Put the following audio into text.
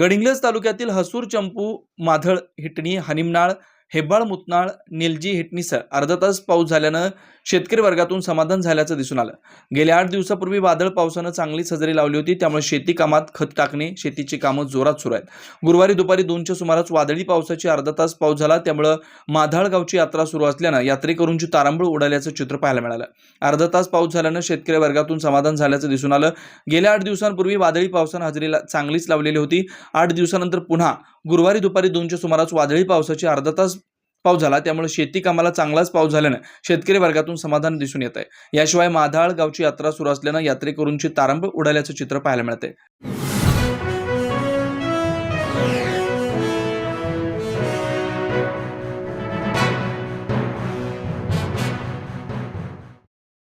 गडिंग्लज तालुक्यातील हसूर चंपू माधळ हिटणी हनिमनाळ हेब्बाळ मुतनाळ निलजी हिटणीसर अर्धा तास पाऊस झाल्यानं शेतकरी वर्गातून समाधान झाल्याचं दिसून आलं. गेल्या आठ दिवसापूर्वी वादळ पावसानं चांगलीच हजेरी लावली होती त्यामुळे शेती कामात खत टाकणे शेतीची कामं जोरात सुरू आहेत. गुरुवारी दुपारी दोनच्या सुमारास वादळी पावसाची अर्धा तास पाऊस झाला त्यामुळं माधाळ गावची यात्रा सुरू असल्यानं यात्रेकरूंची तारांबळ उडाल्याचं चित्र पाहायला मिळालं. अर्धा तास पाऊस झाल्यानं शेतकरी वर्गातून समाधान झाल्याचं दिसून आलं. गेल्या आठ दिवसांपूर्वी वादळी पावसानं हजेरी चांगलीच लावलेली होती. आठ दिवसानंतर पुन्हा गुरुवारी दुपारी दोनच्या सुमारास वादळी पावसाची अर्धा तास पाऊस झाला. त्यामुळे शेती कामाला चांगलाच पाऊस झाल्यानं शेतकरी वर्गातून समाधान दिसून येत आहे याशिवाय माधाळ गावची यात्रा सुरू असल्यानं यात्रेकरूंची तारंब उडाल्याचं चित्र पाहायला मिळते